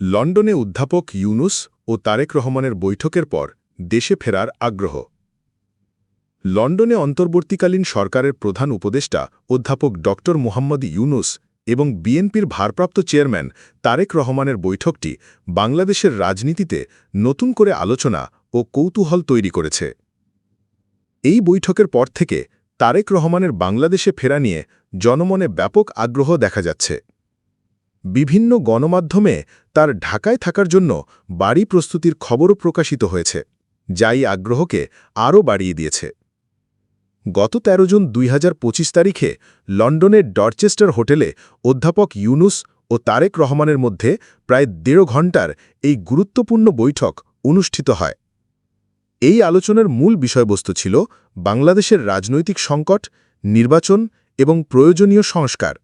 লন্ডনে অধ্যাপক ইউনুস ও তারেক রহমানের বৈঠকের পর দেশে ফেরার আগ্রহ। লন্ডনে অন্তর্বর্তীকালীন সরকারের প্রধান উপদেষ্টা অধ্যাপক ড. মোহাম্মদ ইউনুস এবং বিএনপির ভারপ্রাপ্ত চেয়ারম্যান তারেক রহমানের বৈঠকটি বাংলাদেশের রাজনীতিতে নতুন করে আলোচনা ও কৌতূহল তৈরি করেছে। এই বৈঠকের পর থেকে তারেক রহমানের বাংলাদেশে ফেরা নিয়ে জনমনে ব্যাপক আগ্রহ দেখা যাচ্ছে। বিভিন্ন গণমাধ্যমে তার ঢাকায় থাকার জন্য বাড়ি প্রস্তুতির খবরও প্রকাশিত হয়েছে যাই আগ্রহকে আরও বাড়িয়ে দিয়েছে। গত ১৩ জুন দুই হাজার পঁচিশ তারিখে লন্ডনের ডরচেস্টার হোটেলে অধ্যাপক ইউনুস ও তারেক রহমানের মধ্যে প্রায় দেড় ঘণ্টার এই গুরুত্বপূর্ণ বৈঠক অনুষ্ঠিত হয়। এই আলোচনার মূল বিষয়বস্তু ছিল বাংলাদেশের রাজনৈতিক সংকট, নির্বাচন এবং প্রয়োজনীয় সংস্কার।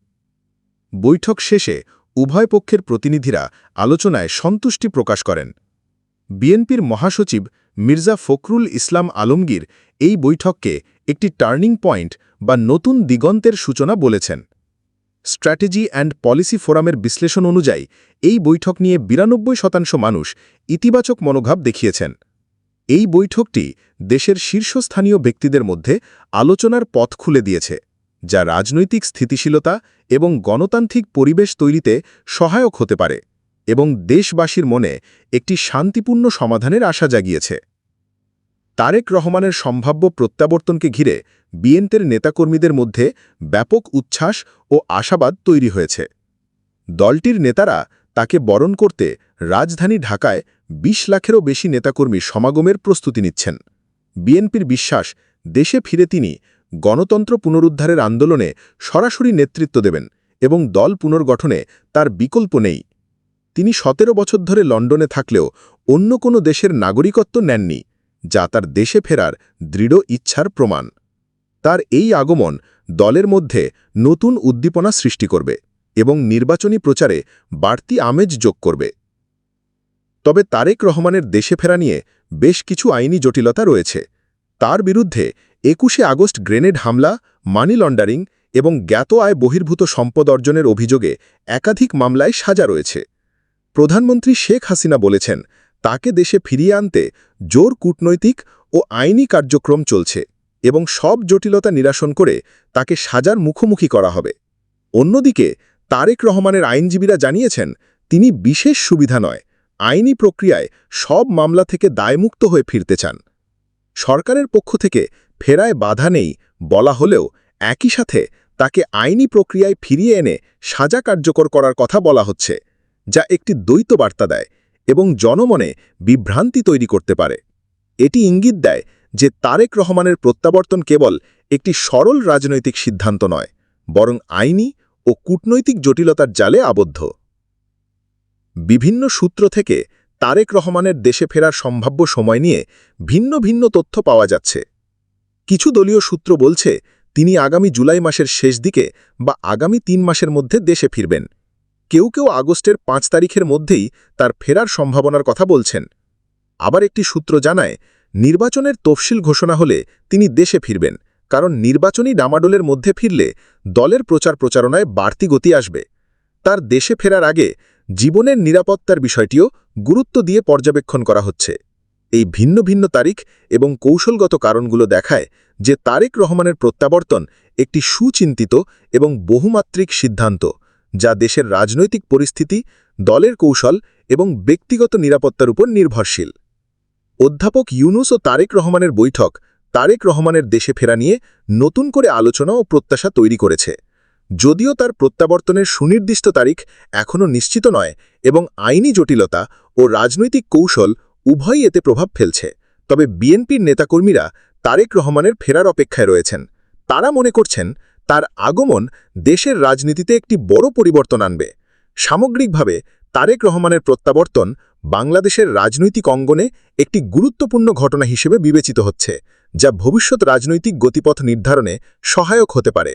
বৈঠক শেষে উভয় পক্ষের প্রতিনিধিরা আলোচনায় সন্তুষ্টি প্রকাশ করেন। বিএনপির মহাসচিব মির্জা ফখরুল ইসলাম আলমগীর এই বৈঠককে একটি টার্নিং পয়েন্ট বা নতুন দিগন্তের সূচনা বলেছেন। স্ট্র্যাটেজি অ্যান্ড পলিসি ফোরামের বিশ্লেষণ অনুযায়ী এই বৈঠক নিয়ে বিরানব্বই শতাংশ মানুষ ইতিবাচক মনোভাব দেখিয়েছেন। এই বৈঠকটি দেশের শীর্ষস্থানীয় ব্যক্তিদের মধ্যে আলোচনার পথ খুলে দিয়েছে। যা রাজনৈতিক স্থিতিশীলতা এবং গণতান্ত্রিক পরিবেশ তৈরিতে সহায়ক হতে পারে এবং দেশবাসীর মনে একটি শান্তিপূর্ণ সমাধানের আশা জাগিয়েছে। তারেক রহমানের সম্ভাব্য প্রত্যাবর্তনকে ঘিরে বিএনতের নেতাকর্মীদের মধ্যে ব্যাপক উচ্ছ্বাস ও আশাবাদ তৈরি হয়েছে। দলটির নেতারা তাকে বরণ করতে রাজধানী ঢাকায় ২০ লাখেরও বেশি নেতাকর্মী সমাগমের প্রস্তুতি নিচ্ছেন। বিএনপির বিশ্বাস, দেশে ফিরে তিনি গণতন্ত্র পুনরুদ্ধারের আন্দোলনে সরাসরি নেতৃত্ব দেবেন এবং দল পুনর্গঠনে তার বিকল্প নেই। তিনি সতেরো বছর ধরে লন্ডনে থাকলেও অন্য কোনো দেশের নাগরিকত্ব নেননি, যা তার দেশে ফেরার দৃঢ় ইচ্ছার প্রমাণ। তার এই আগমন দলের মধ্যে নতুন উদ্দীপনা সৃষ্টি করবে এবং নির্বাচনী প্রচারে বাড়তি আমেজ যোগ করবে। তবে তারেক রহমানের দেশে ফেরা নিয়ে বেশ কিছু আইনি জটিলতা রয়েছে। তার বিরুদ্ধে একুশে আগস্ট গ্রেনেড হামলা, মানি লন্ডারিং এবং জ্ঞাত আয় বহির্ভূত সম্পদ অর্জনের অভিযোগে একাধিক মামলায় সাজা রয়েছে। প্রধানমন্ত্রী শেখ হাসিনা বলেছেন, তাকে দেশে ফিরিয়ে আনতে জোর কূটনৈতিক ও আইনি কার্যক্রম চলছে এবং সব জটিলতা নিরাসন করে তাকে সাজার মুখোমুখি করা হবে। অন্যদিকে, তারেক রহমানের আইনজীবীরা জানিয়েছেন, তিনি বিশেষ সুবিধা নয়, আইনি প্রক্রিয়ায় সব মামলা থেকে দায়মুক্ত হয়ে ফিরতে চান। সরকারের পক্ষ থেকে ফেরায় বাধা নেই বলা হলেও একই সাথে তাকে আইনি প্রক্রিয়ায় ফিরিয়ে এনে সাজা কার্যকর করার কথা বলা হচ্ছে, যা একটি দ্বৈত বার্তা দেয় এবং জনমনে বিভ্রান্তি তৈরি করতে পারে। এটি ইঙ্গিত দেয় যে তারেক রহমানের প্রত্যাবর্তন কেবল একটি সরল রাজনৈতিক সিদ্ধান্ত নয়, বরং আইনি ও কূটনৈতিক জটিলতার জালে আবদ্ধ। বিভিন্ন সূত্র থেকে তারেক রহমানের দেশে ফেরার সম্ভাব্য সময় নিয়ে ভিন্ন ভিন্ন তথ্য পাওয়া যাচ্ছে। কিছু দলীয় সূত্র বলছে, তিনি আগামী জুলাই মাসের শেষ দিকে বা আগামী তিন মাসের মধ্যে দেশে ফিরবেন। কেউ কেউ আগস্টের পাঁচ তারিখের মধ্যেই তার ফেরার সম্ভাবনার কথা বলছেন। আবার একটি সূত্র জানায়, নির্বাচনের তফসিল ঘোষণা হলে তিনি দেশে ফিরবেন, কারণ নির্বাচনী ডামাডোলের মধ্যে ফিরলে দলের প্রচার প্রচারণায় বাড়তি গতি আসবে। তার দেশে ফেরার আগে জীবনের নিরাপত্তার বিষয়টিও গুরুত্ব দিয়ে পর্যবেক্ষণ করা হচ্ছে। এই ভিন্ন ভিন্ন তারিখ এবং কৌশলগত কারণগুলো দেখায় যে তারেক রহমানের প্রত্যাবর্তন একটি সুচিন্তিত এবং বহুমাত্রিক সিদ্ধান্ত, যা দেশের রাজনৈতিক পরিস্থিতি, দলের কৌশল এবং ব্যক্তিগত নিরাপত্তার উপর নির্ভরশীল। অধ্যাপক ইউনুস ও তারেক রহমানের বৈঠক তারেক রহমানের দেশে ফেরা নিয়ে নতুন করে আলোচনা ও প্রত্যাশা তৈরি করেছে। যদিও তার প্রত্যাবর্তনের সুনির্দিষ্ট তারিখ এখনও নিশ্চিত নয় এবং আইনি জটিলতা ও রাজনৈতিক কৌশল উভয়ই এতে প্রভাব ফেলছে, তবে বিএনপির নেতাকর্মীরা তারেক রহমানের ফেরার অপেক্ষায় রয়েছেন। তারা মনে করছেন তার আগমন দেশের রাজনীতিতে একটি বড় পরিবর্তন আনবে। সামগ্রিকভাবে তারেক রহমানের প্রত্যাবর্তন বাংলাদেশের রাজনৈতিক অঙ্গনে একটি গুরুত্বপূর্ণ ঘটনা হিসেবে বিবেচিত হচ্ছে, যা ভবিষ্যৎ রাজনৈতিক গতিপথ নির্ধারণে সহায়ক হতে পারে।